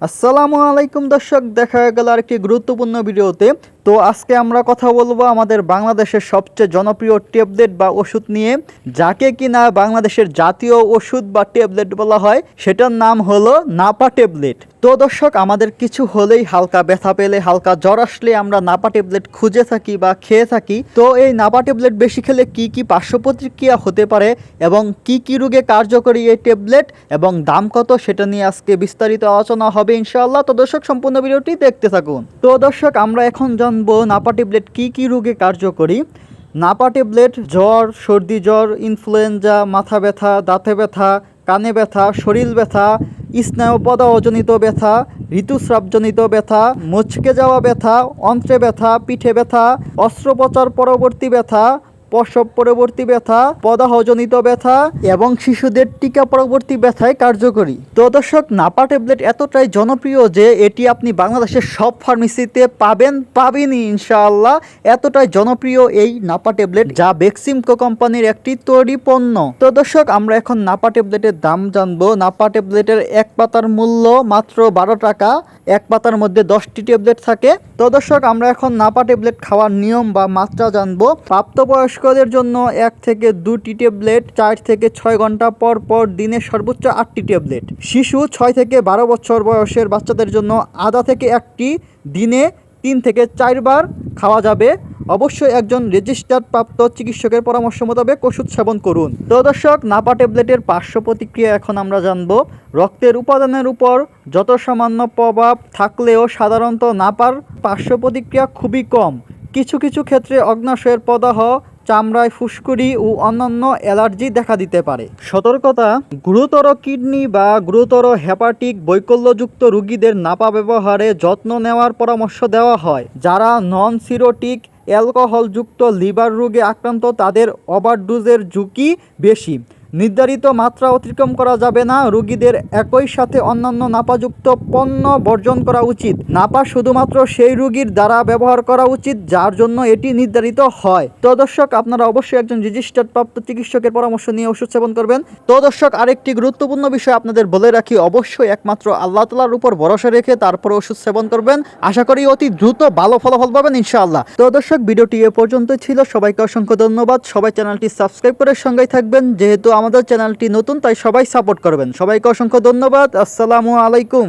আসসালামু আলাইকুম দর্শক দেখা গেল আরেকটি গুরুত্বপূর্ণ ভিডিওতে। তো আজকে আমরা কথা বলব আমাদের বাংলাদেশের সবচেয়ে জনপ্রিয় ট্যাবলেট বা ওষুধ নিয়ে, যাকে কিনা বাংলাদেশের জাতীয় ওষুধ বা ট্যাবলেট বলা হয়, সেটার নাম হলো নাপা ট্যাবলেট। তো দর্শক, আমাদের কিছু হলেই হালকা ব্যথা পেলে, হালকা জ্বর আসলে আমরা নাপা ট্যাবলেট খুঁজে থাকি বা খেয়ে থাকি। তো এই নাপা ট্যাবলেট বেশি খেলে কি কি পার্শ্ব প্রতিক্রিয়া হতে পারে এবং কি কি রোগে কার্যকরী এই ট্যাবলেট এবং দাম কত, সেটা নিয়ে আজকে বিস্তারিত আলোচনা হবে ইনশাআল্লাহ। তো দর্শক, সম্পূর্ণ ভিডিওটি দেখতে থাকুন। তো দর্শক, আমরা এখন জানব নাপা ট্যাবলেট কী কী রোগে কার্যকরী? নাপা ট্যাবলেট, জ্বর, সর্দি জ্বর, ইনফ্লুয়েঞ্জা, মাথা ব্যথা, দাঁতে ব্যথা, কানে ব্যথা, শরীর ব্যথা স্নায়ুপদাজনিত ব্যথা, ঋতুস্রাবজনিত ব্যথা, মুচকে যাওয়া ব্যথা, অন্ত্রে ব্যথা, পিঠে ব্যথা, অস্ত্রোপচার পরবর্তী ব্যথা প্রসব পরবর্তী ব্যথা, পদাহজনিত ব্যথা এবং শিশুদের টিকা পরবর্তী ব্যথায় কার্যকরী। তো দর্শক, নাপা ট্যাবলেট এতটাই জনপ্রিয় যে এটি আপনি বাংলাদেশের সব ফার্মেসিতে পাবেন, পাবেনই ইনশাআল্লাহ। এতটাই জনপ্রিয় এই নাপা ট্যাবলেট যা বেক্সিমকো কোম্পানির একটি তৈরি পণ্য। তো দর্শক, আমরা এখন নাপা ট্যাবলেটের দাম জানব। নাপা ট্যাবলেটের এক পাতার মূল্য মাত্র বারো টাকা, এক পাতার মধ্যে দশটি ট্যাবলেট থাকে। তো দর্শক, আমরা এখন নাপা ট্যাবলেট খাওয়ার নিয়ম বা মাত্রা জানব। প্রাপ্তবয়স্কদের জন্য এক থেকে দুটি ট্যাবলেট, চার থেকে ছয় ঘণ্টা পর পর দিনে সর্বোচ্চ আটটি ট্যাবলেট। শিশু ছয় থেকে বারো বছর বয়সের বাচ্চাদের জন্য আধা থেকে একটি দিনে তিন থেকে চারবার খাওয়া যাবে। অবশ্যই একজন রেজিস্টার্ড প্রাপ্ত চিকিৎসকের পরামর্শ মোতাবেক ওষুধ সেবন করুন। তো দর্শক, নাপা ট্যাবলেটের পার্শ্ব প্রতিক্রিয়া এখন আমরা জানব। রক্তের উপাদানের উপর যত সামান্য প্রভাব থাকলেও সাধারণত নাপার পার্শ্ব প্রতিক্রিয়া খুবই কম। কিছু কিছু ক্ষেত্রে অগ্নাশয়ের প্রদাহ চামড়ায় ফুসকুড়ি ও অন্যান্য অ্যালার্জি দেখা দিতে পারে। সতর্কতা, গুরুতর কিডনি বা গুরুতর হেপাটিক বৈকল্যযুক্ত রোগীদের নাপা ব্যবহারে যত্ন নেওয়ার পরামর্শ দেওয়া হয়। যারা নন সিরোটিক অ্যালকোহলযুক্ত লিভার রোগে আক্রান্ত, তাদের ওভারডোজের ঝুঁকি বেশি। নির্ধারিত মাত্রা অতিক্রম করা যাবে না। রোগীদের একই সাথে অন্যান্য নাপাযুক্ত পণ্য বর্জন করা উচিত। নাপা শুধুমাত্র সেই রোগীর দ্বারা ব্যবহার করা উচিত, যার জন্য এটি নির্ধারিত হয়। তো দর্শক, আপনারা অবশ্যই একজন রেজিস্টার্ড প্রাপ্ত চিকিৎসকের পরামর্শ নিয়ে ওষুধ সেবন করবেন। তো দর্শক, আরেকটি গুরুত্বপূর্ণ বিষয় আপনাদের বলে রাখি, অবশ্যই একমাত্র আল্লাহ তালার উপর ভরসা রেখে তারপর ওষুধ সেবন করবেন। আশা করি অতি দ্রুত ভালো ফলাফল পাবেন ইনশাআল্লাহ। তো দর্শক, ভিডিওটি এ পর্যন্ত ছিল। সবাইকে অসংখ্য ধন্যবাদ। সবাই চ্যানেলটি সাবস্ক্রাইব করে সঙ্গেই থাকবেন। যেহেতু আমাদের চ্যানেলটি নতুন তাই সবাই সাপোর্ট করবেন। সবাইকে অসংখ্য ধন্যবাদ। আসসালামু আলাইকুম।